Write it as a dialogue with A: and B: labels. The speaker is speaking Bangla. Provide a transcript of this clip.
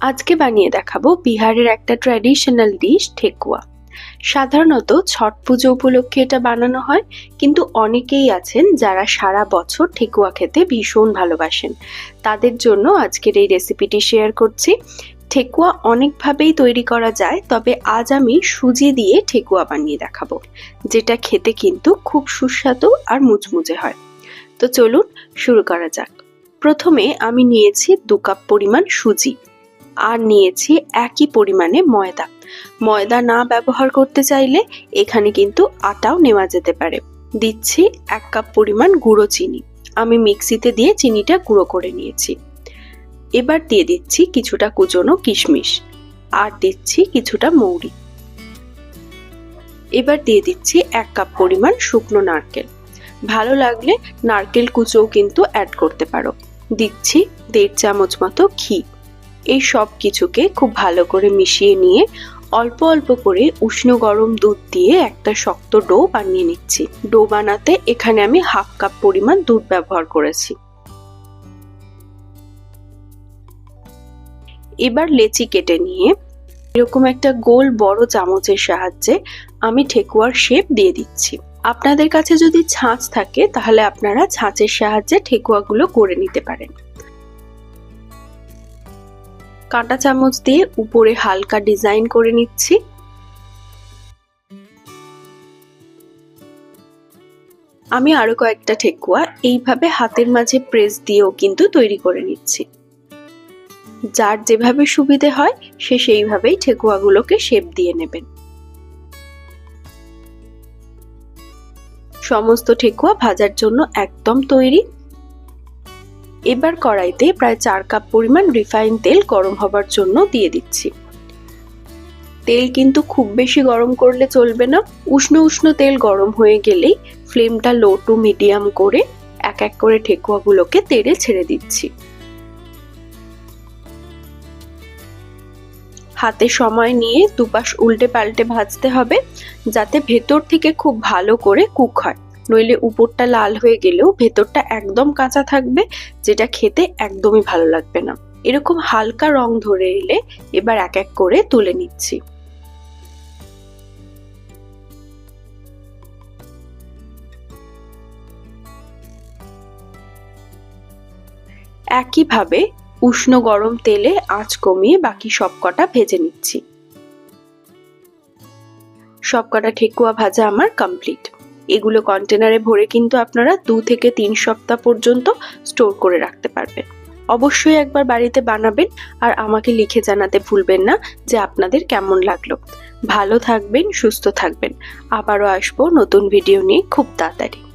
A: আজকে বানিয়ে দেখাবো বিহারের একটা ট্র্যাডিশনাল ডিশ ঠেকুয়া। সাধারণত ছট পুজো উপলক্ষে এটা বানানো হয়, কিন্তু অনেকেই আছেন যারা সারা বছর ঠেকুয়া খেতে ভীষণ ভালোবাসেন। তাদের জন্য আজকের এই রেসিপিটি শেয়ার করছি। ঠেকুয়া অনেকভাবেই তৈরি করা যায়, তবে আজ আমি সুজি দিয়ে ঠেকুয়া বানিয়ে দেখাবো, যেটা খেতে কিন্তু খুব সুস্বাদু আর মুচমুচে হয়। তো চলুন শুরু করা যাক। প্রথমে আমি নিয়েছি দু কাপ পরিমাণ সুজি। আর নিয়েছি একই পরিমাণে ময়দা। ময়দা না ব্যবহার করতে চাইলে এখানে কিন্তু আটাও নেওয়া যেতে পারে। দিচ্ছি এক কাপ পরিমাণ গুঁড়ো চিনি। আমি মিক্সিতে দিয়ে চিনিটা গুঁড়ো করে নিয়েছি। এবার দিয়ে দিচ্ছি কিছুটা কুচনো কিশমিশ আর দিচ্ছি কিছুটা মৌরি। এবার দিয়ে দিচ্ছি এক কাপ পরিমাণ শুকনো নারকেল। ভালো লাগলে নারকেল কুচোও কিন্তু অ্যাড করতে পারো। দিচ্ছি দেড় চামচ মতো ঘি। এই সব কিছুকে খুব ভালো করে মিশিয়ে নিয়ে অল্প অল্প করে উষ্ণ গরম দুধ দিয়ে একটা শক্ত ডো বানিয়ে নিচ্ছি। ডো বানাতে এখানে আমি হাফ কাপ পরিমাণ দুধ ব্যবহার করেছি। এবার লেচি কেটে নিয়ে এরকম একটা গোল বড় চামচের সাহায্যে আমি ঠেকুয়ার শেপ দিয়ে দিচ্ছি। আপনাদের কাছে যদি ছাঁচ থাকে তাহলে আপনারা ছাঁচের সাহায্যে ঠেকুয়াগুলো করে নিতে পারেন। কাঁটা চামচ দিয়ে উপরে হালকা ডিজাইন করে নিচ্ছি। আমি আরও কয়েকটা ঠেকুয়া এইভাবে হাতের মাঝে প্রেস দিয়েও কিন্তু তৈরি করে নিচ্ছি। যার যেভাবে সুবিধে হয়, সে সেইভাবেই ঠেকুয়াগুলোকে শেপ দিয়ে নেবেন। সমস্ত ঠেকুয়া ভাজার জন্য একদম তৈরি এবার কড়াইতে প্রায় চার কাপ পরিমাণ রিফাইন তেল গরম হবার জন্য দিয়ে দিচ্ছি। তেল কিন্তু খুব বেশি গরম করলে চলবে না। উষ্ণ উষ্ণ তেল গরম হয়ে গেলেই ফ্লেমটা লো টু মিডিয়াম করে এক এক করে ঠেকুয়াগুলোকে তেড়ে ছেড়ে দিচ্ছি। হাতে সময় নিয়ে দুপাশ উল্টে পাল্টে ভাজতে হবে, যাতে ভেতর থেকে খুব ভালো করে কুক হয়। নইলে উপরটা লাল হয়ে গেলেও ভেতরটা একদম কাঁচা থাকবে, যেটা খেতে একদমই ভালো লাগবে না। এরকম হালকা রং ধরে এলে এবার এক এক করে তুলে নিচ্ছি। একইভাবে উষ্ণ গরম তেলে আঁচ কমিয়ে বাকি সবকটা ভেজে নিচ্ছি। সবকটা ঠেকুয়া ভাজা আমার কমপ্লিট এগুলো কন্টেনারে ভরে কিন্তু আপনারা দু থেকে তিন সপ্তাহ পর্যন্ত স্টোর করে রাখতে পারবেন। অবশ্যই একবার বাড়িতে বানাবেন আর আমাকে লিখে জানাতে ভুলবেন না যে আপনাদের কেমন লাগল। ভালো থাকবেন, সুস্থ থাকবেন। আবারও আসব নতুন ভিডিও নিয়ে খুব তাড়াতাড়ি।